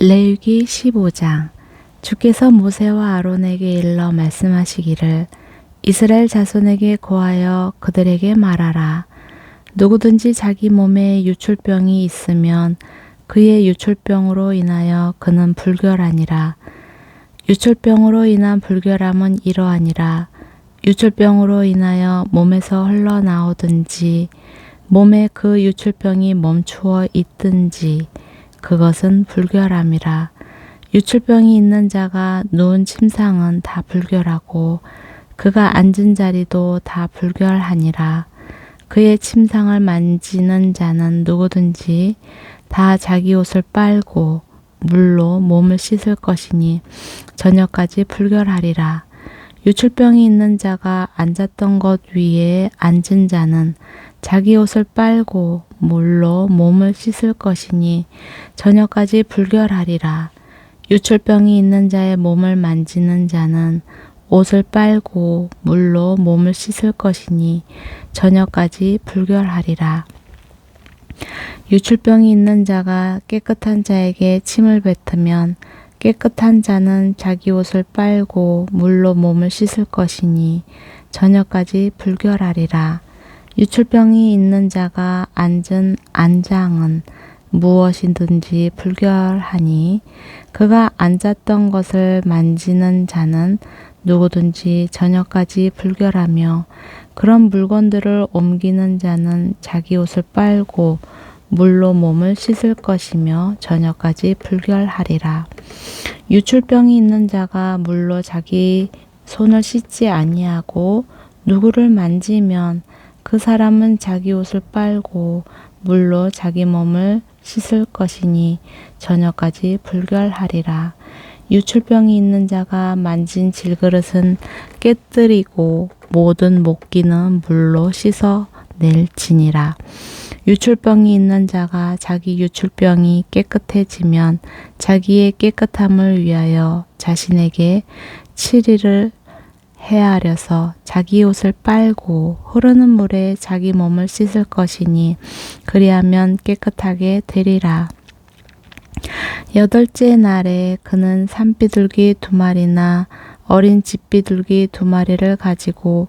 레위기 15장. 주께서 모세와 아론에게 일러 말씀하시기를 이스라엘 자손에게 고하여 그들에게 말하라. 누구든지 자기 몸에 유출병이 있으면 그의 유출병으로 인하여 그는 불결하니라. 유출병으로 인한 불결함은 이러하니라. 유출병으로 인하여 몸에서 흘러나오든지 몸에 그 유출병이 멈추어 있든지 그것은 불결함이라. 유출병이 있는 자가 누운 침상은 다 불결하고 그가 앉은 자리도 다 불결하니라. 그의 침상을 만지는 자는 누구든지 다 자기 옷을 빨고 물로 몸을 씻을 것이니 저녁까지 불결하리라. 유출병이 있는 자가 앉았던 것 위에 앉은 자는 자기 옷을 빨고 물로 몸을 씻을 것이니 저녁까지 불결하리라. 유출병이 있는 자의 몸을 만지는 자는 옷을 빨고 물로 몸을 씻을 것이니 저녁까지 불결하리라. 유출병이 있는 자가 깨끗한 자에게 침을 뱉으면 깨끗한 자는 자기 옷을 빨고 물로 몸을 씻을 것이니 저녁까지 불결하리라. 유출병이 있는 자가 앉은 안장은 무엇이든지 불결하니 그가 앉았던 것을 만지는 자는 누구든지 저녁까지 불결하며 그런 물건들을 옮기는 자는 자기 옷을 빨고 물로 몸을 씻을 것이며 저녁까지 불결하리라. 유출병이 있는 자가 물로 자기 손을 씻지 아니하고 누구를 만지면 그 사람은 자기 옷을 빨고 물로 자기 몸을 씻을 것이니 저녁까지 불결하리라. 유출병이 있는 자가 만진 질그릇은 깨뜨리고 모든 목기는 물로 씻어 낼지니라. 유출병이 있는 자가 자기 유출병이 깨끗해지면 자기의 깨끗함을 위하여 자신에게 7일을 헤아려서 자기 옷을 빨고 흐르는 물에 자기 몸을 씻을 것이니 그리하면 깨끗하게 되리라. 여덟째 날에 그는 산비둘기 두 마리나 어린 집비둘기 두 마리를 가지고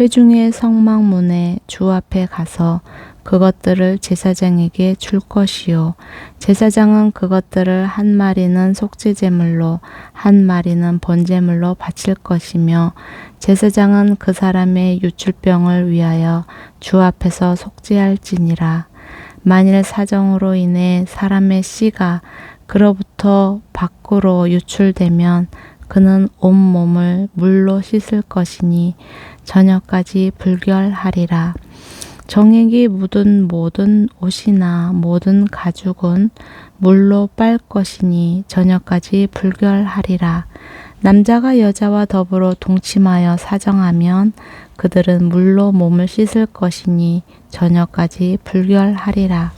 회중의 성막문에 주 앞에 가서 그것들을 제사장에게 줄 것이요. 제사장은 그것들을 한 마리는 속죄제물로 한 마리는 번제물로 바칠 것이며 제사장은 그 사람의 유출병을 위하여 주 앞에서 속죄할지니라. 만일 사정으로 인해 사람의 씨가 그로부터 밖으로 유출되면 그는 온 몸을 물로 씻을 것이니 저녁까지 불결하리라. 정액이 묻은 모든 옷이나 모든 가죽은 물로 빨 것이니 저녁까지 불결하리라. 남자가 여자와 더불어 동침하여 사정하면 그들은 물로 몸을 씻을 것이니 저녁까지 불결하리라.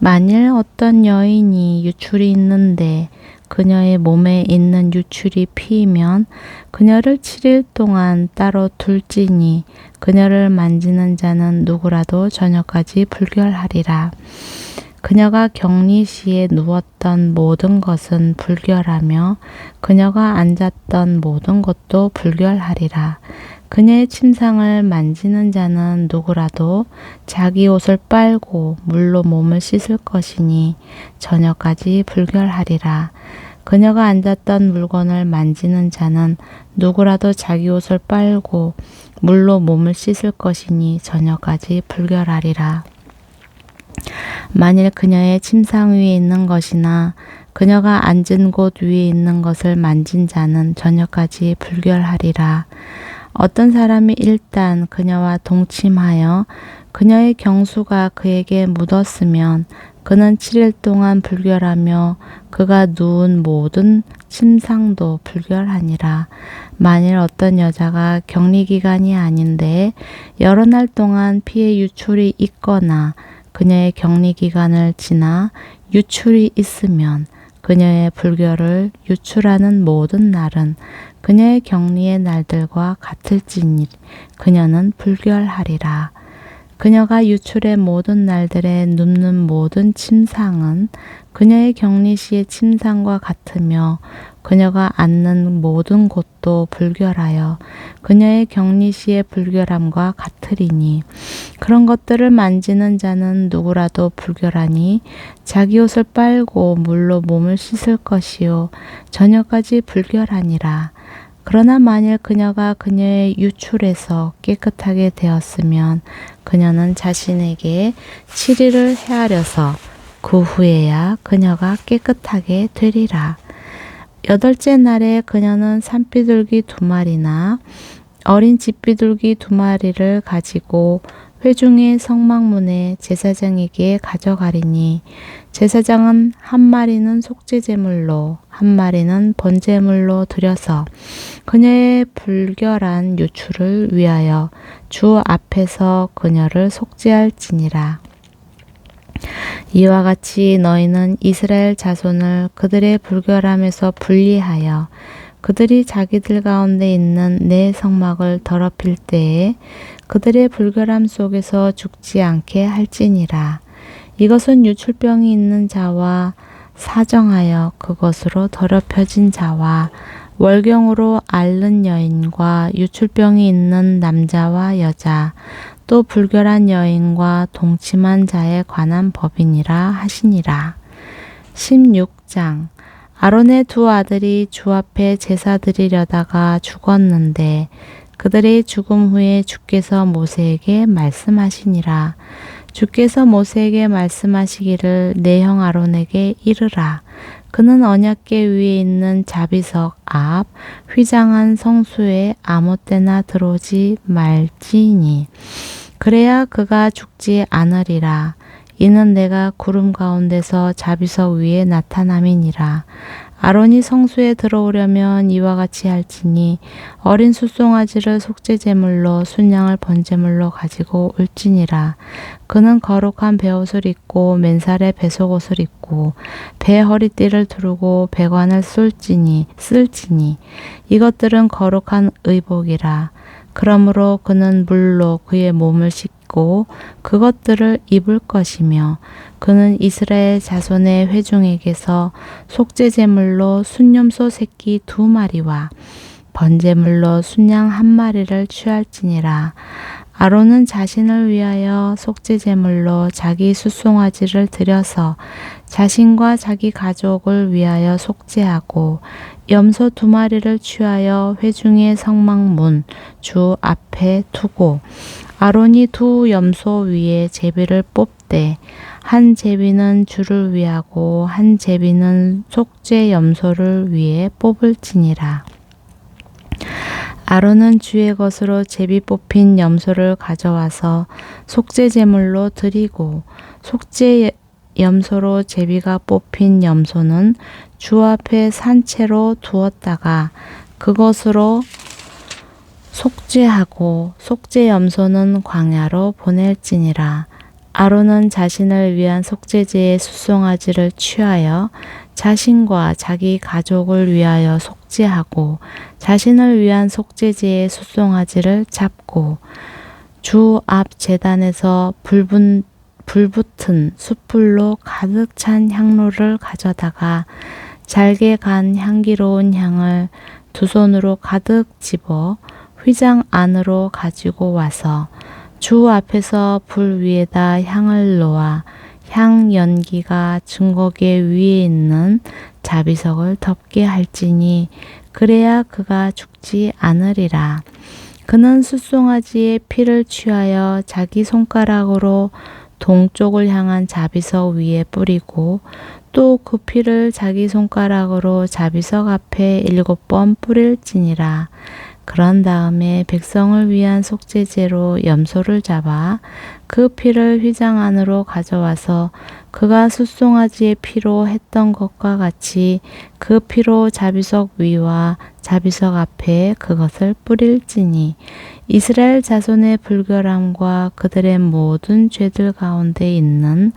만일 어떤 여인이 유출이 있는데 그녀의 몸에 있는 유출이 피이면 그녀를 7일 동안 따로 둘지니 그녀를 만지는 자는 누구라도 저녁까지 불결하리라. 그녀가 격리 시에 누웠던 모든 것은 불결하며 그녀가 앉았던 모든 것도 불결하리라. 그녀의 침상을 만지는 자는 누구라도 자기 옷을 빨고 물로 몸을 씻을 것이니 저녁까지 불결하리라. 그녀가 앉았던 물건을 만지는 자는 누구라도 자기 옷을 빨고 물로 몸을 씻을 것이니 저녁까지 불결하리라. 만일 그녀의 침상 위에 있는 것이나 그녀가 앉은 곳 위에 있는 것을 만진 자는 저녁까지 불결하리라. 어떤 사람이 일단 그녀와 동침하여 그녀의 경수가 그에게 묻었으면 그는 7일 동안 불결하며 그가 누운 모든 침상도 불결하니라. 만일 어떤 여자가 격리 기간이 아닌데 여러 날 동안 피해 유출이 있거나 그녀의 격리 기간을 지나 유출이 있으면 그녀의 불결을 유출하는 모든 날은 그녀의 격리의 날들과 같을지니 그녀는 불결하리라. 그녀가 유출의 모든 날들에 눕는 모든 침상은 그녀의 격리 시의 침상과 같으며 그녀가 앉는 모든 곳도 불결하여 그녀의 격리시의 불결함과 같으리니 그런 것들을 만지는 자는 누구라도 불결하니 자기 옷을 빨고 물로 몸을 씻을 것이요 저녁까지 불결하니라 그러나 만일 그녀가 그녀의 유출에서 깨끗하게 되었으면 그녀는 자신에게 7일을 헤아려서 그 후에야 그녀가 깨끗하게 되리라. 여덟째 날에 그녀는 산비둘기 두 마리나 어린 집비둘기 두 마리를 가지고 회중의 성막문에 제사장에게 가져가리니 제사장은 한 마리는 속죄제물로 한 마리는 번제물로 드려서 그녀의 불결한 유출을 위하여 주 앞에서 그녀를 속죄할지니라. 이와 같이 너희는 이스라엘 자손을 그들의 불결함에서 분리하여 그들이 자기들 가운데 있는 내 성막을 더럽힐 때에 그들의 불결함 속에서 죽지 않게 할지니라. 이것은 유출병이 있는 자와 사정하여 그것으로 더럽혀진 자와 월경으로 앓는 여인과 유출병이 있는 남자와 여자 또 불결한 여인과 동침한 자에 관한 법이니라 하시니라. 16장 아론의 두 아들이 주 앞에 제사 드리려다가 죽었는데 그들의 죽음 후에 주께서 모세에게 말씀하시니라. 주께서 모세에게 말씀하시기를 내 형 아론에게 이르라. 그는 언약계 위에 있는 자비석 앞 휘장한 성수에 아무 때나 들어오지 말지니 그래야 그가 죽지 않으리라. 이는 내가 구름 가운데서 자비석 위에 나타남이니라. 아론이 성수에 들어오려면 이와 같이 할지니 어린 숫송아지를 속죄제물로 순양을 번제물로 가지고 올지니라. 그는 거룩한 베옷을 입고 맨살에 배속옷을 입고 배 허리띠를 두르고 배관을 쓸지니 쓸지니 이것들은 거룩한 의복이라. 그러므로 그는 물로 그의 몸을 씻고 그것들을 입을 것이며 그는 이스라엘 자손의 회중에게서 속죄제물로 순념소 새끼 두 마리와 번제물로 순양 한 마리를 취할지니라. 아론은 자신을 위하여 속죄제물로 자기 숫송아지를 드려서 자신과 자기 가족을 위하여 속죄하고 염소 두 마리를 취하여 회중의 성막문 주 앞에 두고 아론이 두 염소 위에 제비를 뽑되 한 제비는 주를 위하고 한 제비는 속죄 염소를 위해 뽑을지니라. 아론은 주의 것으로 제비 뽑힌 염소를 가져와서 속죄 제물로 드리고 속죄 염소로 제비가 뽑힌 염소는 주 앞에 산채로 두었다가 그것으로 속죄하고 속죄 염소는 광야로 보낼지니라. 아론은 자신을 위한 속죄제의 수송아지를 취하여 자신과 자기 가족을 위하여 속죄하고 자신을 위한 속죄제의 수송아지를 잡고 주 앞 재단에서 불분 불붙은 숯불로 가득 찬 향로를 가져다가 잘게 간 향기로운 향을 두 손으로 가득 집어 휘장 안으로 가지고 와서 주 앞에서 불 위에다 향을 놓아 향 연기가 증거계 위에 있는 자비석을 덮게 할지니 그래야 그가 죽지 않으리라. 그는 숫송아지의 피를 취하여 자기 손가락으로 동쪽을 향한 자비석 위에 뿌리고 또 그 피를 자기 손가락으로 자비석 앞에 일곱 번 뿌릴지니라. 그런 다음에 백성을 위한 속죄제로 염소를 잡아 그 피를 휘장 안으로 가져와서 그가 숫송아지의 피로 했던 것과 같이 그 피로 자비석 위와 자비석 앞에 그것을 뿌릴지니 이스라엘 자손의 불결함과 그들의 모든 죄들 가운데 있는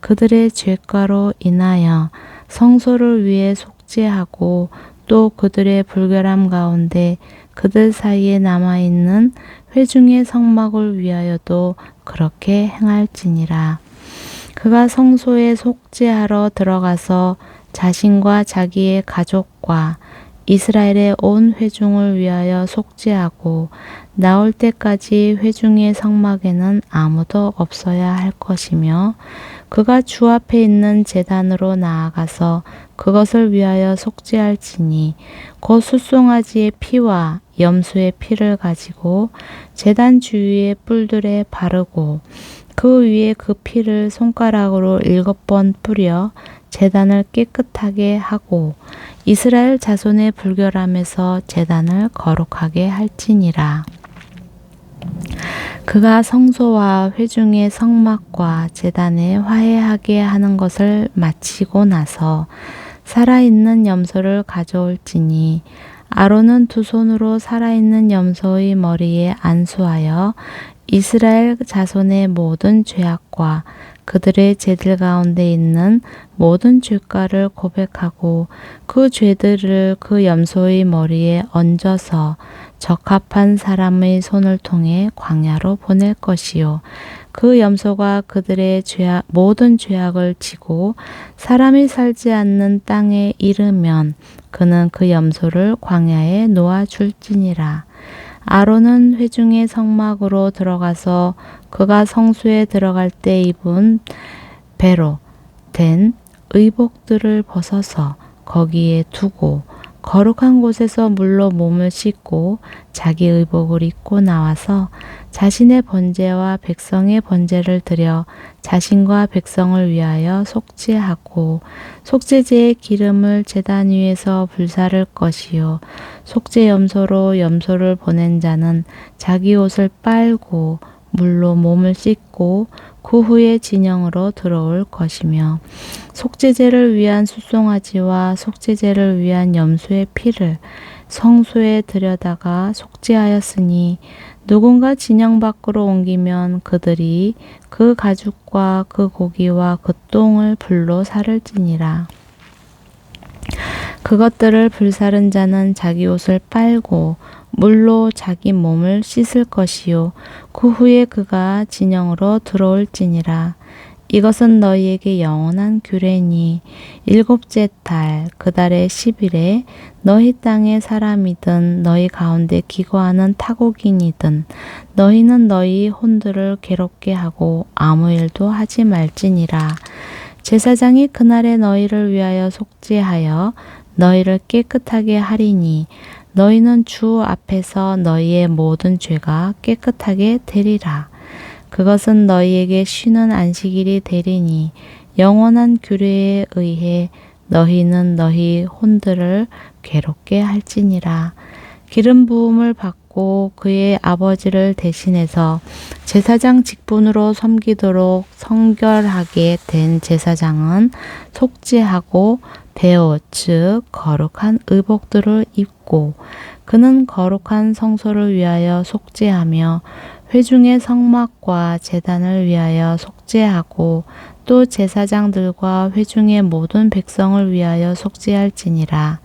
그들의 죄가로 인하여 성소를 위해 속죄하고 또 그들의 불결함 가운데 그들 사이에 남아있는 회중의 성막을 위하여도 그렇게 행할지니라. 그가 성소에 속죄하러 들어가서 자신과 자기의 가족과 이스라엘의 온 회중을 위하여 속죄하고 나올 때까지 회중의 성막에는 아무도 없어야 할 것이며 그가 주 앞에 있는 제단으로 나아가서 그것을 위하여 속죄할지니 곧 숫송아지의 피와 염소의 피를 가지고 제단 주위의 뿔들에 바르고 그 위에 그 피를 손가락으로 일곱 번 뿌려 제단을 깨끗하게 하고 이스라엘 자손의 불결함에서 제단을 거룩하게 할지니라. 그가 성소와 회중의 성막과 제단에 화해하게 하는 것을 마치고 나서 살아있는 염소를 가져올지니 아론은 두 손으로 살아있는 염소의 머리에 안수하여 이스라엘 자손의 모든 죄악과 그들의 죄들 가운데 있는 모든 죄가를 고백하고 그 죄들을 그 염소의 머리에 얹어서 적합한 사람의 손을 통해 광야로 보낼 것이요. 그 염소가 그들의 죄악, 모든 죄악을 지고 사람이 살지 않는 땅에 이르면 그는 그 염소를 광야에 놓아 줄지니라. 아론은 회중의 성막으로 들어가서 그가 성수에 들어갈 때 입은 배로 된 의복들을 벗어서 거기에 두고 거룩한 곳에서 물로 몸을 씻고 자기 의복을 입고 나와서 자신의 번제와 백성의 번제를 드려 자신과 백성을 위하여 속죄하고 속죄제의 기름을 제단 위에서 불사를 것이요. 속죄 염소로 염소를 보낸 자는 자기 옷을 빨고 물로 몸을 씻고 그 후에 진영으로 들어올 것이며 속죄제를 위한 숫송아지와 속죄제를 위한 염소의 피를 성소에 들여다가 속죄하였으니 누군가 진영 밖으로 옮기면 그들이 그 가죽과 그 고기와 그 똥을 불로 사를지니라. 그것들을 불사른 자는 자기 옷을 빨고 물로 자기 몸을 씻을 것이요. 그 후에 그가 진영으로 들어올지니라. 이것은 너희에게 영원한 규례니. 일곱째 달 그 달의 10일에 너희 땅의 사람이든 너희 가운데 기거하는 타국인이든 너희는 너희 혼들을 괴롭게 하고 아무 일도 하지 말지니라. 제사장이 그날에 너희를 위하여 속죄하여 너희를 깨끗하게 하리니 너희는 주 앞에서 너희의 모든 죄가 깨끗하게 되리라. 그것은 너희에게 쉬는 안식일이 되리니 영원한 규례에 의해 너희는 너희 혼들을 괴롭게 할지니라. 기름 부음을 받고 그의 아버지를 대신해서 제사장 직분으로 섬기도록 성결하게 된 제사장은 속죄하고 베옷 즉 거룩한 의복들을 입고 그는 거룩한 성소를 위하여 속죄하며 회중의 성막과 제단을 위하여 속죄하고 또 제사장들과 회중의 모든 백성을 위하여 속죄할지니라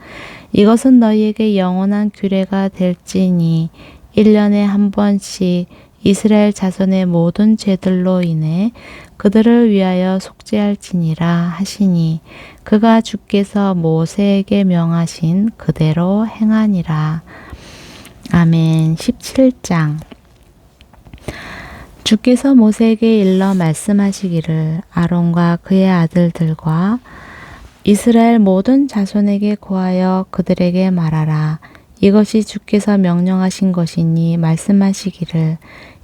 이것은 너희에게 영원한 규례가 될지니 1년에 한 번씩 이스라엘 자손의 모든 죄들로 인해 그들을 위하여 속죄할지니라 하시니 그가 주께서 모세에게 명하신 그대로 행하니라. 아멘. 17장 주께서 모세에게 일러 말씀하시기를 아론과 그의 아들들과 이스라엘 모든 자손에게 고하여 그들에게 말하라. 이것이 주께서 명령하신 것이니 말씀하시기를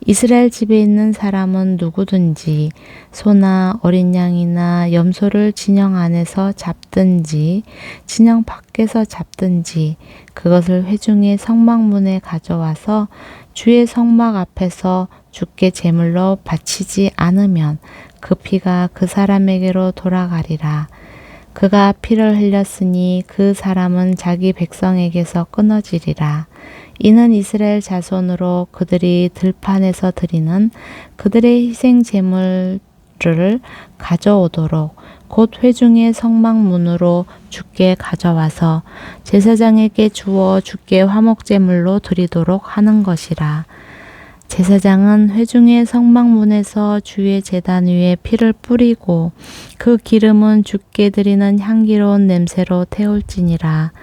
이스라엘 집에 있는 사람은 누구든지 소나 어린 양이나 염소를 진영 안에서 잡든지 진영 밖에서 잡든지 그것을 회중의 성막문에 가져와서 주의 성막 앞에서 주께 제물로 바치지 않으면 그 피가 그 사람에게로 돌아가리라. 그가 피를 흘렸으니 그 사람은 자기 백성에게서 끊어지리라. 이는 이스라엘 자손으로 그들이 들판에서 드리는 그들의 희생 제물을 가져오도록 곧 회중의 성막문으로 주께 가져와서 제사장에게 주어 주께 화목 제물로 드리도록 하는 것이라. 제사장은 회중의 성막문에서 주의 제단 위에 피를 뿌리고 그 기름은 주께 드리는 향기로운 냄새로 태울지니라.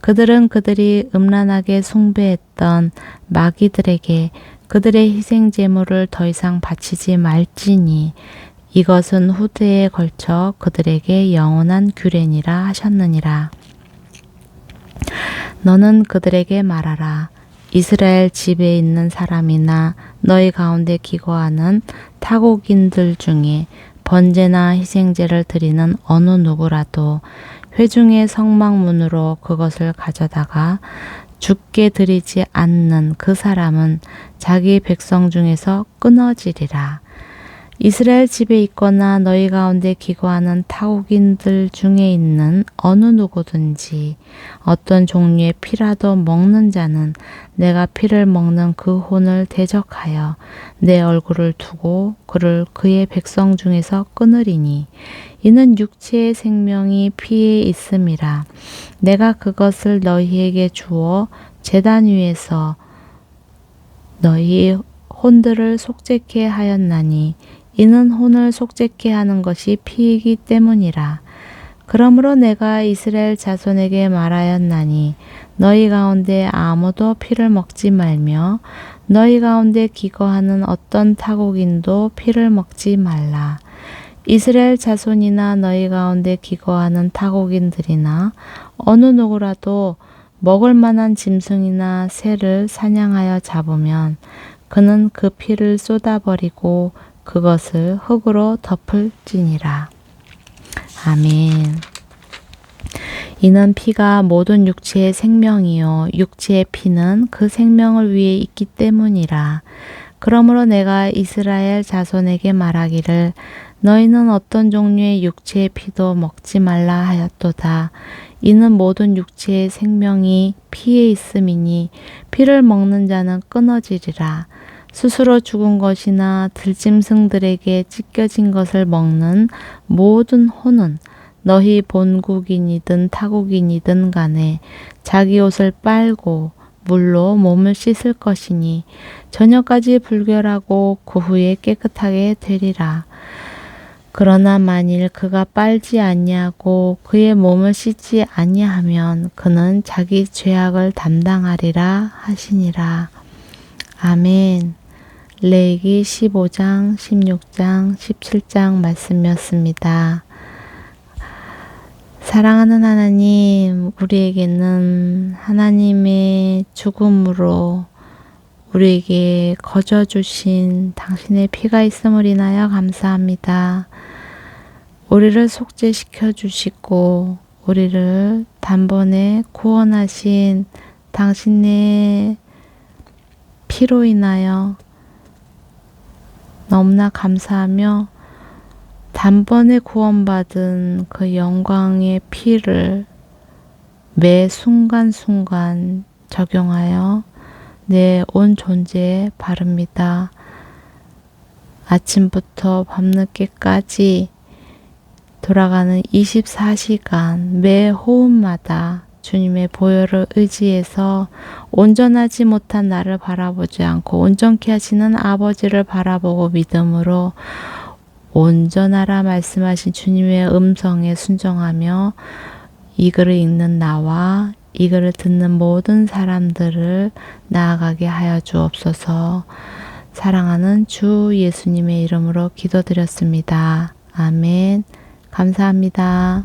그들은 그들이 음란하게 숭배했던 마귀들에게 그들의 희생 제물을 더 이상 바치지 말지니 이것은 후대에 걸쳐 그들에게 영원한 규례니라 하셨느니라. 너는 그들에게 말하라. 이스라엘 집에 있는 사람이나 너희 가운데 기거하는 타국인들 중에 번제나 희생제를 드리는 어느 누구라도 회중의 성막문으로 그것을 가져다가 죽게 드리지 않는 그 사람은 자기 백성 중에서 끊어지리라. 이스라엘 집에 있거나 너희 가운데 기거하는 타국인들 중에 있는 어느 누구든지 어떤 종류의 피라도 먹는 자는 내가 피를 먹는 그 혼을 대적하여 내 얼굴을 두고 그를 그의 백성 중에서 끊으리니 이는 육체의 생명이 피에 있음이라 내가 그것을 너희에게 주어 제단 위에서 너희 혼들을 속죄케 하였나니 이는 혼을 속죄케 하는 것이 피이기 때문이라. 그러므로 내가 이스라엘 자손에게 말하였나니 너희 가운데 아무도 피를 먹지 말며 너희 가운데 기거하는 어떤 타국인도 피를 먹지 말라. 이스라엘 자손이나 너희 가운데 기거하는 타국인들이나 어느 누구라도 먹을 만한 짐승이나 새를 사냥하여 잡으면 그는 그 피를 쏟아버리고 그것을 흙으로 덮을지니라. 아멘. 이는 피가 모든 육체의 생명이요 육체의 피는 그 생명을 위해 있기 때문이라. 그러므로 내가 이스라엘 자손에게 말하기를 너희는 어떤 종류의 육체의 피도 먹지 말라 하였도다. 이는 모든 육체의 생명이 피에 있음이니 피를 먹는 자는 끊어지리라. 스스로 죽은 것이나 들짐승들에게 찢겨진 것을 먹는 모든 혼은 너희 본국인이든 타국인이든 간에 자기 옷을 빨고 물로 몸을 씻을 것이니 저녁까지 불결하고 그 후에 깨끗하게 되리라. 그러나 만일 그가 빨지 아니하고 그의 몸을 씻지 아니하면 그는 자기 죄악을 담당하리라 하시니라. 아멘. 레기 15장, 16장, 17장 말씀이었습니다. 사랑하는 하나님, 우리에게는 하나님의 죽음으로 우리에게 거저 주신 당신의 피가 있음을 인하여 감사합니다. 우리를 속죄시켜 주시고 우리를 단번에 구원하신 당신의 피로 인하여 너무나 감사하며 단번에 구원받은 그 영광의 피를 매 순간순간 적용하여 내 온 존재에 바릅니다. 아침부터 밤늦게까지 돌아가는 24시간 매 호흡마다 주님의 보혈을 의지해서 온전하지 못한 나를 바라보지 않고 온전케 하시는 아버지를 바라보고 믿음으로 온전하라 말씀하신 주님의 음성에 순종하며 이 글을 읽는 나와 이 글을 듣는 모든 사람들을 나아가게 하여 주옵소서 사랑하는 주 예수님의 이름으로 기도드렸습니다. 아멘. 감사합니다.